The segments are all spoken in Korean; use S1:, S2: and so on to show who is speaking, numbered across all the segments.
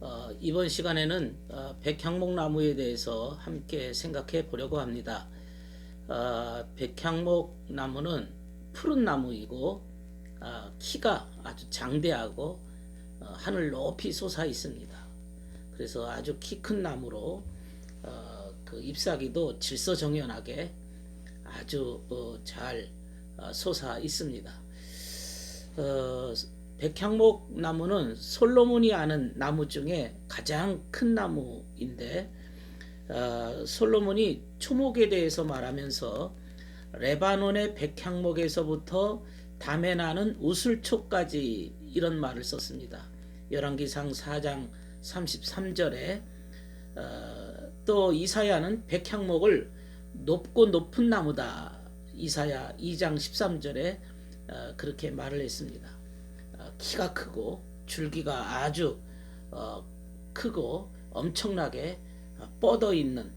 S1: 어, 이번 시간에는 어, 백향목 나무에 대해서 함께 생각해 보려고 합니다. 어, 백향목 나무는 푸른 나무이고 어, 키가 아주 장대하고 어, 하늘 높이 솟아 있습니다. 그래서 아주 키 큰 나무로 어, 그 잎사귀도 질서정연하게 아주 어, 잘 어, 솟아 있습니다. 어, 백향목 나무는 솔로몬이 아는 나무 중에 가장 큰 나무인데 어, 솔로몬이 초목에 대해서 말하면서 레바논의 백향목에서부터 담에 나는 우슬초까지 이런 말을 썼습니다. 열왕기상 4장 33절에 어, 또 이사야는 백향목을 높고 높은 나무다. 이사야 2장 13절에 어, 그렇게 말을 했습니다. 어, 키가 크고 줄기가 아주 어, 크고 엄청나게 어, 뻗어 있는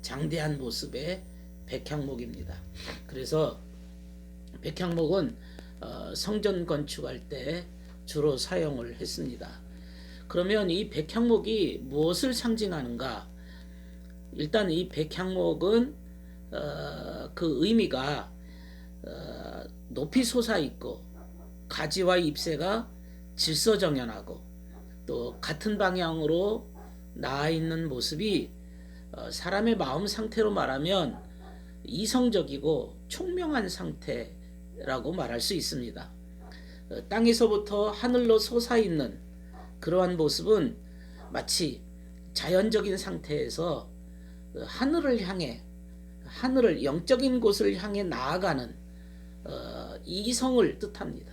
S1: 장대한 모습의 백향목입니다. 그래서 백향목은 어, 성전 건축할 때 주로 사용을 했습니다. 그러면 이 백향목이 무엇을 상징하는가? 일단 이 백향목은 어, 그 의미가 어, 높이 솟아 있고 가지와 잎새가 질서정연하고 또 같은 방향으로 나아 있는 모습이 어, 사람의 마음 상태로 말하면 이성적이고 총명한 상태라고 말할 수 있습니다. 어, 땅에서부터 하늘로 솟아 있는 그러한 모습은 마치 자연적인 상태에서 어, 하늘을 향해 하늘을 영적인 곳을 향해 나아가는 어, 이성을 뜻합니다.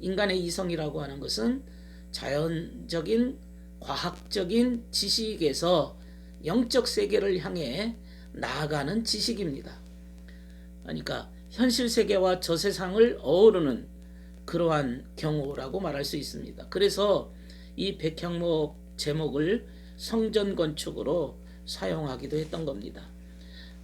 S1: 인간의 이성이라고 하는 것은 자연적인 과학적인 지식에서 영적 세계를 향해 나아가는 지식입니다. 그러니까 현실 세계와 저 세상을 어우르는 그러한 경우라고 말할 수 있습니다. 그래서 이 백향목 제목을 성전 건축으로 사용하기도 했던 겁니다.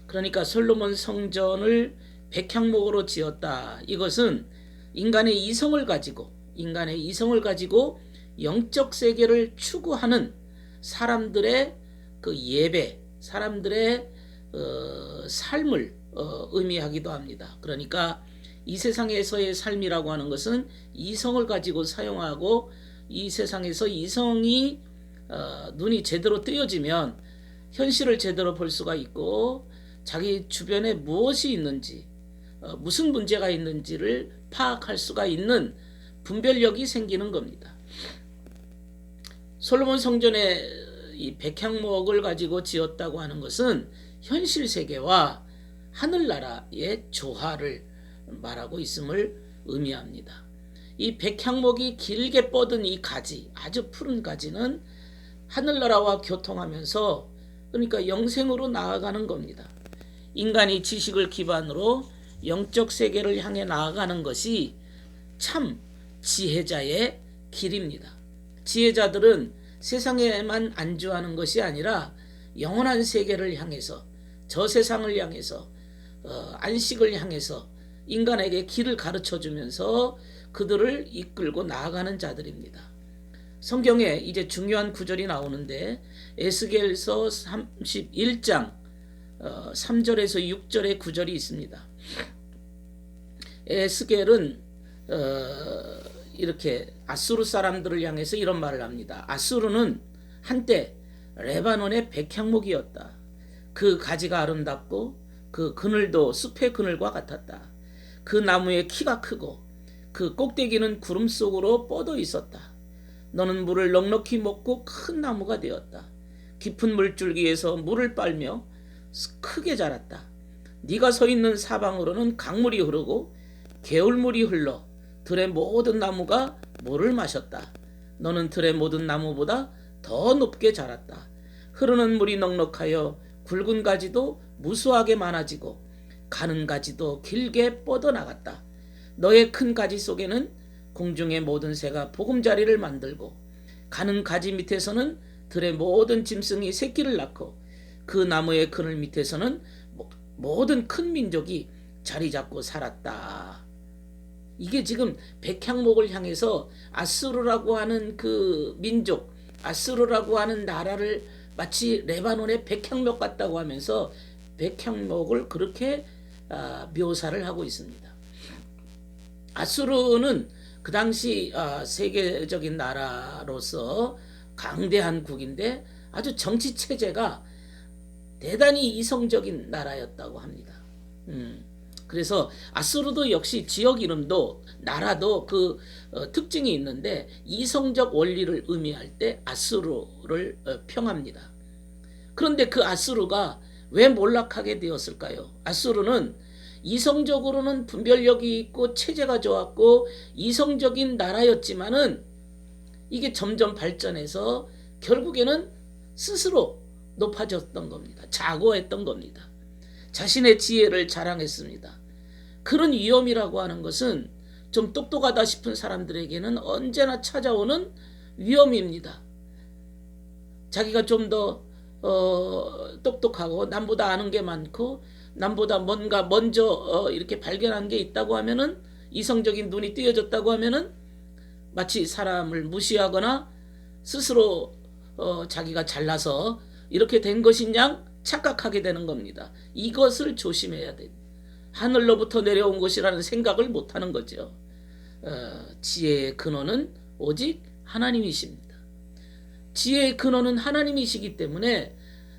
S1: 그러니까 솔로몬 성전을 백향목으로 지었다. 이것은 인간의 이성을 가지고 인간의 이성을 가지고 영적 세계를 추구하는 사람들의 그 예배, 사람들의 어, 삶을 어, 의미하기도 합니다. 그러니까 이 세상에서의 삶이라고 하는 것은 이성을 가지고 사용하고 이 세상에서 이성이 어, 눈이 제대로 뜨여지면 현실을 제대로 볼 수가 있고 자기 주변에 무엇이 있는지 어, 무슨 문제가 있는지를 파악할 수가 있는 분별력이 생기는 겁니다. 솔로몬 성전에 이 백향목을 가지고 지었다고 하는 것은 현실 세계와 하늘나라의 조화를 말하고 있음을 의미합니다. 이 백향목이 길게 뻗은 이 가지, 아주 푸른 가지는 하늘나라와 교통하면서 그러니까 영생으로 나아가는 겁니다. 인간이 지식을 기반으로 영적 세계를 향해 나아가는 것이 참 지혜자의 길입니다. 지혜자들은 세상에만 안주하는 것이 아니라 영원한 세계를 향해서 저 세상을 향해서 어, 안식을 향해서 인간에게 길을 가르쳐 주면서 그들을 이끌고 나아가는 자들입니다. 성경에 이제 중요한 구절이 나오는데 에스겔서 31장 어, 3절에서 6절의 구절이 있습니다. 에스겔은 어, 이렇게 아수르 사람들을 향해서 이런 말을 합니다. 아수르는 한때 레바논의 백향목이었다. 그 가지가 아름답고 그 그늘도 숲의 그늘과 같았다. 그 나무의 키가 크고 그 꼭대기는 구름 속으로 뻗어 있었다. 너는 물을 넉넉히 먹고 큰 나무가 되었다. 깊은 물줄기에서 물을 빨며 크게 자랐다. 네가 서 있는 사방으로는 강물이 흐르고 개울물이 흘러 들의 모든 나무가 물을 마셨다. 너는 들의 모든 나무보다 더 높게 자랐다. 흐르는 물이 넉넉하여 굵은 가지도 무수하게 많아지고 가는 가지도 길게 뻗어나갔다. 너의 큰 가지 속에는 공중의 모든 새가 보금자리를 만들고 가는 가지 밑에서는 들의 모든 짐승이 새끼를 낳고 그 나무의 그늘 밑에서는 모든 큰 민족이 자리 잡고 살았다. 이게 지금 백향목을 향해서 아수르라고 하는 그 민족, 아수르라고 하는 나라를 마치 레바논의 백향목 같다고 하면서 백향목을 그렇게 아, 묘사를 하고 있습니다. 아수르는 그 당시 아, 세계적인 나라로서 강대한 국인데 아주 정치 체제가 대단히 이성적인 나라였다고 합니다. 음, 그래서 아수르도 역시 지역 이름도 나라도 그 어, 특징이 있는데 이성적 원리를 의미할 때 아수르를 어, 평합니다. 그런데 그 아수르가 왜 몰락하게 되었을까요? 아수르는 이성적으로는 분별력이 있고 체제가 좋았고 이성적인 나라였지만은 이게 점점 발전해서 결국에는 스스로 높아졌던 겁니다. 자고했던 겁니다. 자신의 지혜를 자랑했습니다. 그런 위험이라고 하는 것은 좀 똑똑하다 싶은 사람들에게는 언제나 찾아오는 위험입니다. 자기가 좀더 어, 똑똑하고 남보다 아는 게 많고 남보다 뭔가 먼저 어, 이렇게 발견한 게 있다고 하면은 이성적인 눈이 띄어졌다고 하면은 마치 사람을 무시하거나 스스로 어, 자기가 잘나서 이렇게 된 것인 양 착각하게 되는 겁니다. 이것을 조심해야 돼. 하늘로부터 내려온 것이라는 생각을 못 하는 거죠. 어, 지혜의 근원은 오직 하나님이십니다. 지혜의 근원은 하나님이시기 때문에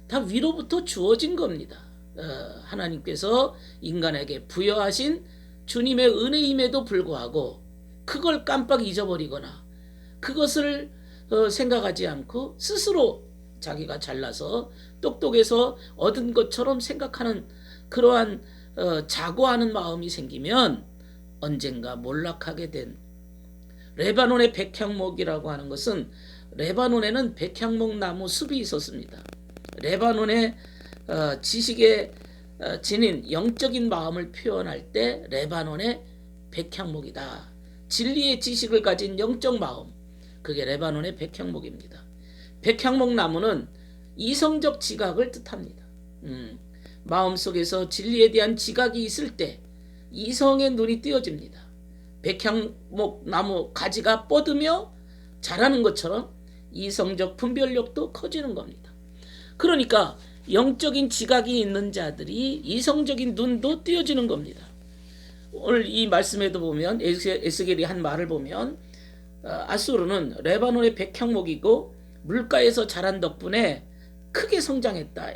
S1: 다 위로부터 주어진 겁니다. 어, 하나님께서 인간에게 부여하신 주님의 은혜임에도 불구하고 그걸 깜빡 잊어버리거나 그것을 어, 생각하지 않고 스스로 자기가 잘나서 똑똑해서 얻은 것처럼 생각하는 그러한 어, 자고하는 마음이 생기면 언젠가 몰락하게 된 레바논의 백향목이라고 하는 것은 레바논에는 백향목 나무 숲이 있었습니다. 레바논의 어, 지식의 어, 지닌 영적인 마음을 표현할 때 레바논의 백향목이다. 진리의 지식을 가진 영적 마음, 그게 레바논의 백향목입니다. 백향목 나무는 이성적 지각을 뜻합니다. 음, 마음속에서 진리에 대한 지각이 있을 때 이성의 눈이 띄어집니다. 백향목 나무 가지가 뻗으며 자라는 것처럼 이성적 분별력도 커지는 겁니다. 그러니까 영적인 지각이 있는 자들이 이성적인 눈도 띄어지는 겁니다. 오늘 이 말씀에도 보면 에스겔이 한 말을 보면 어, 아수르는 레바논의 백향목이고 물가에서 자란 덕분에 크게 성장했다.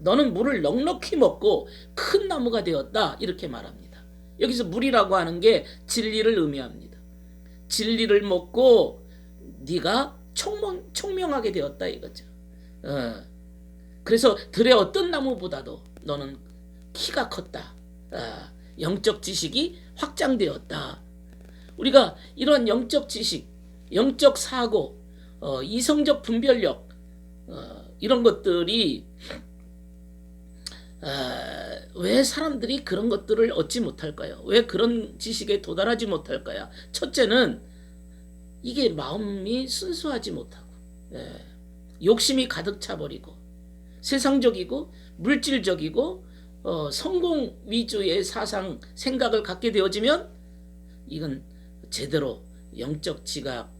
S1: 너는 물을 넉넉히 먹고 큰 나무가 되었다. 이렇게 말합니다. 여기서 물이라고 하는 게 진리를 의미합니다. 진리를 먹고 네가 총명, 총명하게 되었다 이거죠. 어. 그래서 들의 어떤 나무보다도 너는 키가 컸다. 어. 영적 지식이 확장되었다. 우리가 이런 영적 지식, 영적 사고, 어, 이성적 분별력 어, 이런 것들이 어, 왜 사람들이 그런 것들을 얻지 못할까요? 왜 그런 지식에 도달하지 못할까요? 첫째는 이게 마음이 순수하지 못하고 예, 욕심이 가득 차버리고 세상적이고 물질적이고 어, 성공 위주의 사상 생각을 갖게 되어지면 이건 제대로 영적 지각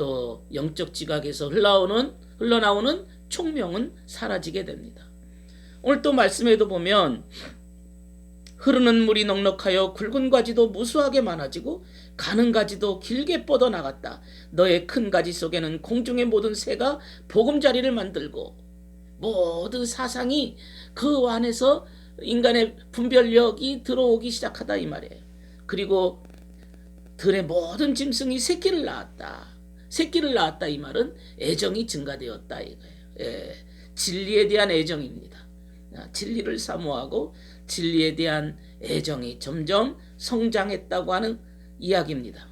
S1: 또 영적 지각에서 흘러오는 흘러나오는 총명은 사라지게 됩니다. 오늘 또 말씀에도 보면 흐르는 물이 넉넉하여 굵은 가지도 무수하게 많아지고 가는 가지도 길게 뻗어 나갔다. 너의 큰 가지 속에는 공중의 모든 새가 보금자리를 만들고 모든 사상이 그 안에서 인간의 분별력이 들어오기 시작하다 이 말이에요. 그리고 들의 모든 짐승이 새끼를 낳았다. 새끼를 낳았다 이 말은 애정이 증가되었다 이거예요. 예, 진리에 대한 애정입니다. 아, 진리를 사모하고 진리에 대한 애정이 점점 성장했다고 하는 이야기입니다.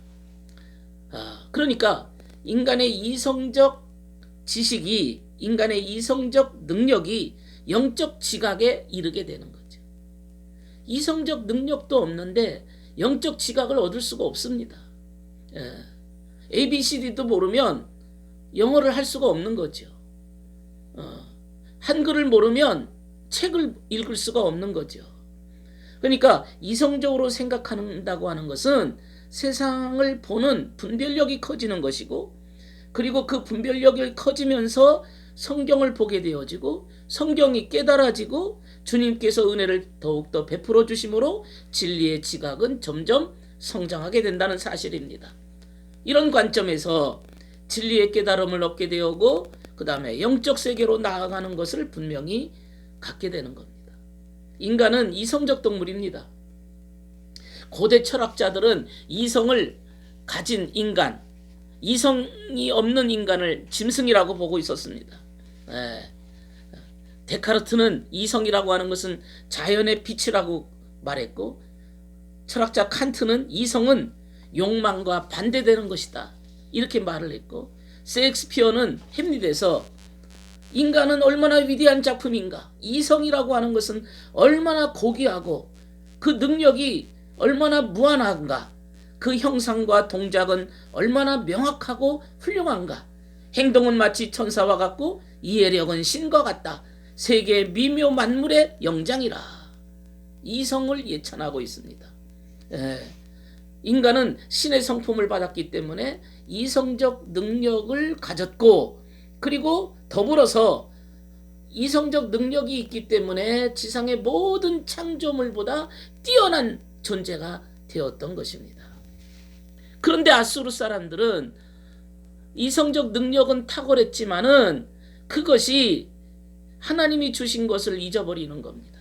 S1: 아, 그러니까 인간의 이성적 지식이 인간의 이성적 능력이 영적 지각에 이르게 되는 거죠. 이성적 능력도 없는데 영적 지각을 얻을 수가 없습니다. 예. ABCD도 모르면 영어를 할 수가 없는 거죠. 어, 한글을 모르면 책을 읽을 수가 없는 거죠. 그러니까 이성적으로 생각한다고 하는 것은 세상을 보는 분별력이 커지는 것이고 그리고 그 분별력이 커지면서 성경을 보게 되어지고 성경이 깨달아지고 주님께서 은혜를 더욱더 베풀어 주심으로 진리의 지각은 점점 성장하게 된다는 사실입니다. 이런 관점에서 진리의 깨달음을 얻게 되고 그 다음에 영적 세계로 나아가는 것을 분명히 갖게 되는 겁니다. 인간은 이성적 동물입니다. 고대 철학자들은 이성을 가진 인간, 이성이 없는 인간을 짐승이라고 보고 있었습니다. 예. 데카르트는 이성이라고 하는 것은 자연의 빛이라고 말했고 철학자 칸트는 이성은 욕망과 반대되는 것이다. 이렇게 말을 했고 셰익스피어는 햄릿에서 인간은 얼마나 위대한 작품인가. 이성이라고 하는 것은 얼마나 고귀하고 그 능력이 얼마나 무한한가. 그 형상과 동작은 얼마나 명확하고 훌륭한가. 행동은 마치 천사와 같고 이해력은 신과 같다. 세계 미묘 만물의 영장이라. 이성을 예찬하고 있습니다. 예. 인간은 신의 성품을 받았기 때문에 이성적 능력을 가졌고 그리고 더불어서 이성적 능력이 있기 때문에 지상의 모든 창조물보다 뛰어난 존재가 되었던 것입니다. 그런데 아수르 사람들은 이성적 능력은 탁월했지만은 그것이 하나님이 주신 것을 잊어버리는 겁니다.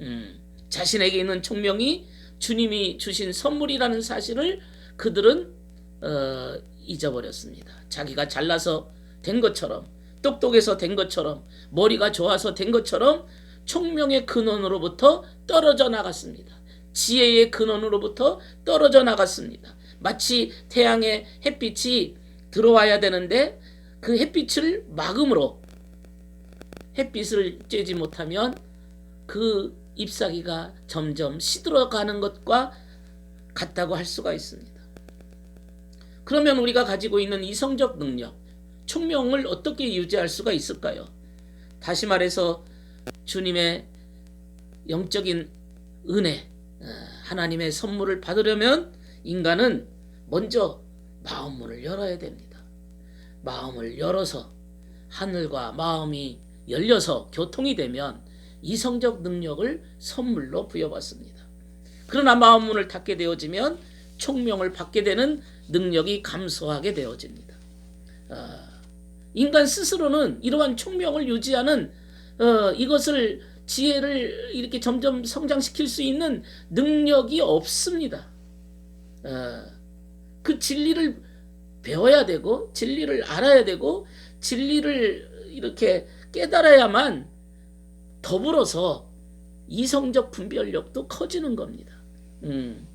S1: 음, 자신에게 있는 총명이 주님이 주신 선물이라는 사실을 그들은 어, 잊어버렸습니다. 자기가 잘나서 된 것처럼 똑똑해서 된 것처럼 머리가 좋아서 된 것처럼 총명의 근원으로부터 떨어져 나갔습니다. 지혜의 근원으로부터 떨어져 나갔습니다. 마치 태양의 햇빛이 들어와야 되는데 그 햇빛을 막음으로 햇빛을 쬐지 못하면 그 잎사귀가 점점 시들어가는 것과 같다고 할 수가 있습니다. 그러면 우리가 가지고 있는 이성적 능력, 총명을 어떻게 유지할 수가 있을까요? 다시 말해서 주님의 영적인 은혜, 어, 하나님의 선물을 받으려면 인간은 먼저 마음 문을 열어야 됩니다. 마음을 열어서 하늘과 마음이 열려서 교통이 되면 이성적 능력을 선물로 부여받습니다. 그러나 마음 문을 닫게 되어지면 총명을 받게 되는 능력이 감소하게 되어집니다. 어, 인간 스스로는 이러한 총명을 유지하는 어, 이것을 지혜를 이렇게 점점 성장시킬 수 있는 능력이 없습니다. 어, 그 진리를 배워야 되고 진리를 알아야 되고 진리를 이렇게 깨달아야만 더불어서 이성적 분별력도 커지는 겁니다. 음.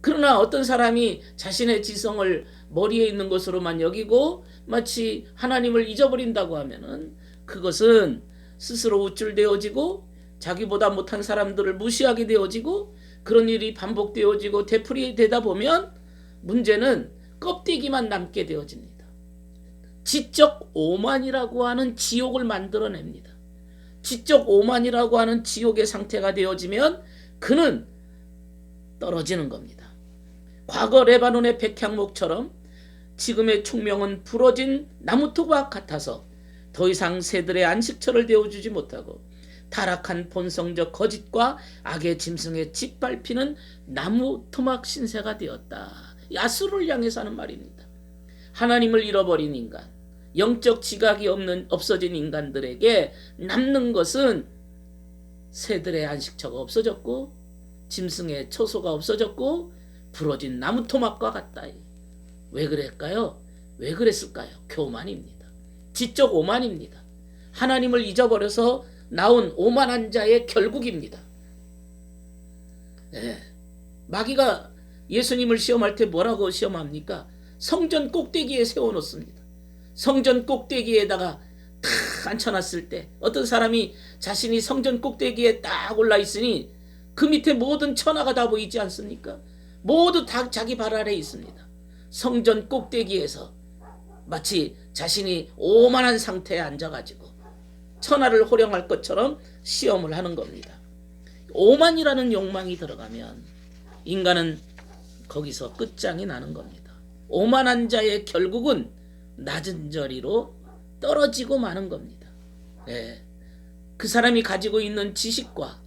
S1: 그러나 어떤 사람이 자신의 지성을 머리에 있는 것으로만 여기고 마치 하나님을 잊어버린다고 하면은 그것은 스스로 우쭐되어지고 자기보다 못한 사람들을 무시하게 되어지고 그런 일이 반복되어지고 되풀이 되다 보면 문제는 껍데기만 남게 되어집니다. 지적 오만이라고 하는 지옥을 만들어냅니다. 지적 오만이라고 하는 지옥의 상태가 되어지면 그는 떨어지는 겁니다. 과거 레바논의 백향목처럼 지금의 총명은 부러진 나무토과 같아서 더 이상 새들의 안식처를 되어주지 못하고 타락한 본성적 거짓과 악의 짐승에 짓밟히는 나무 토막 신세가 되었다. 야수를 향해서 하는 말입니다. 하나님을 잃어버린 인간, 영적 지각이 없는 없어진 인간들에게 남는 것은 새들의 안식처가 없어졌고 짐승의 초소가 없어졌고 부러진 나무 토막과 같다. 왜 그랬까요? 왜 그랬을까요? 교만입니다. 지적 오만입니다. 하나님을 잊어버려서 나온 오만한 자의 결국입니다. 네. 마귀가 예수님을 시험할 때 뭐라고 시험합니까? 성전 꼭대기에 세워놓습니다. 성전 꼭대기에다가 탁 앉혀놨을 때 어떤 사람이 자신이 성전 꼭대기에 딱 올라 있으니 그 밑에 모든 천하가 다 보이지 않습니까? 모두 다 자기 발 아래 있습니다. 성전 꼭대기에서 마치 자신이 오만한 상태에 앉아가지고 천하를 호령할 것처럼 시험을 하는 겁니다. 오만이라는 욕망이 들어가면 인간은 거기서 끝장이 나는 겁니다. 오만한 자의 결국은 낮은 저리로 떨어지고 마는 겁니다. 예. 그 사람이 가지고 있는 지식과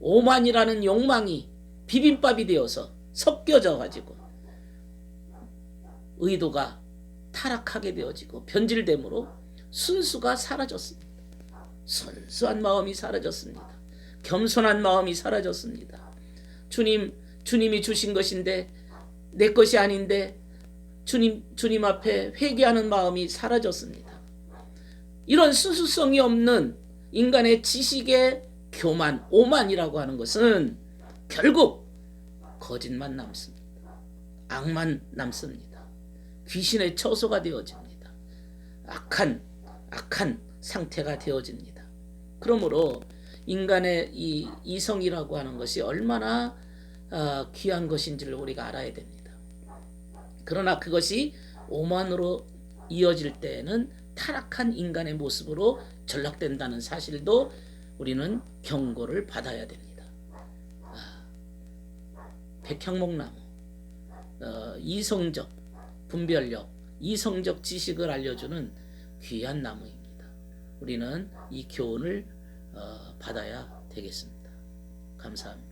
S1: 오만이라는 욕망이 비빔밥이 되어서 섞여져 가지고 의도가 타락하게 되어지고 변질됨으로 순수가 사라졌습니다. 순수한 마음이 사라졌습니다. 겸손한 마음이 사라졌습니다. 주님, 주님이 주신 것인데 내 것이 아닌데 주님, 주님 앞에 회개하는 마음이 사라졌습니다. 이런 순수성이 없는 인간의 지식의 교만, 오만이라고 하는 것은 결국 거짓만 남습니다. 악만 남습니다. 귀신의 처소가 되어집니다. 악한 악한 상태가 되어집니다. 그러므로 인간의 이 이성이라고 하는 것이 얼마나 아, 귀한 것인지를 우리가 알아야 됩니다. 그러나 그것이 오만으로 이어질 때에는 타락한 인간의 모습으로 전락된다는 사실도 우리는 경고를 받아야 됩니다. 아, 백향목나무 어, 이성적 분별력, 이성적 지식을 알려주는 귀한 나무입니다. 우리는 이 교훈을 어, 받아야 되겠습니다. 감사합니다.